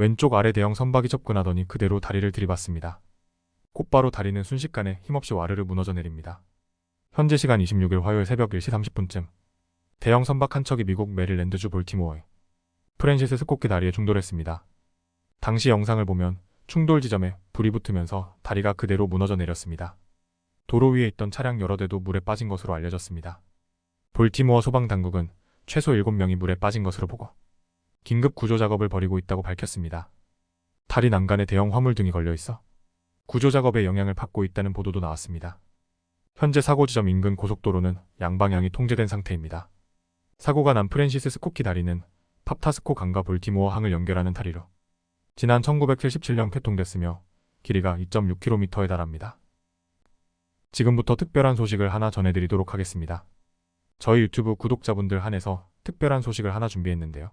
왼쪽 아래 대형 선박이 접근하더니 그대로 다리를 들이받습니다. 곧바로 다리는 순식간에 힘없이 와르르 무너져 내립니다. 현재 시간 26일 화요일 새벽 1시 30분쯤 대형 선박 한 척이 미국 메릴랜드주 볼티모어의 프랜시스 스코키 다리에 충돌했습니다. 당시 영상을 보면 충돌 지점에 불이 붙으면서 다리가 그대로 무너져 내렸습니다. 도로 위에 있던 차량 여러 대도 물에 빠진 것으로 알려졌습니다. 볼티모어 소방당국은 최소 7명이 물에 빠진 것으로 보고 긴급 구조 작업을 벌이고 있다고 밝혔습니다. 다리 난간에 대형 화물 등이 걸려 있어 구조 작업에 영향을 받고 있다는 보도도 나왔습니다. 현재 사고 지점 인근 고속도로는 양방향이 통제된 상태입니다. 사고가 난 프랜시스 스코키 다리는 팝타스코 강과 볼티모어 항을 연결하는 다리로 지난 1977년 개통됐으며 길이가 2.6km에 달합니다. 지금부터 특별한 소식을 하나 전해드리도록 하겠습니다. 저희 유튜브 구독자분들 한해서 특별한 소식을 하나 준비했는데요.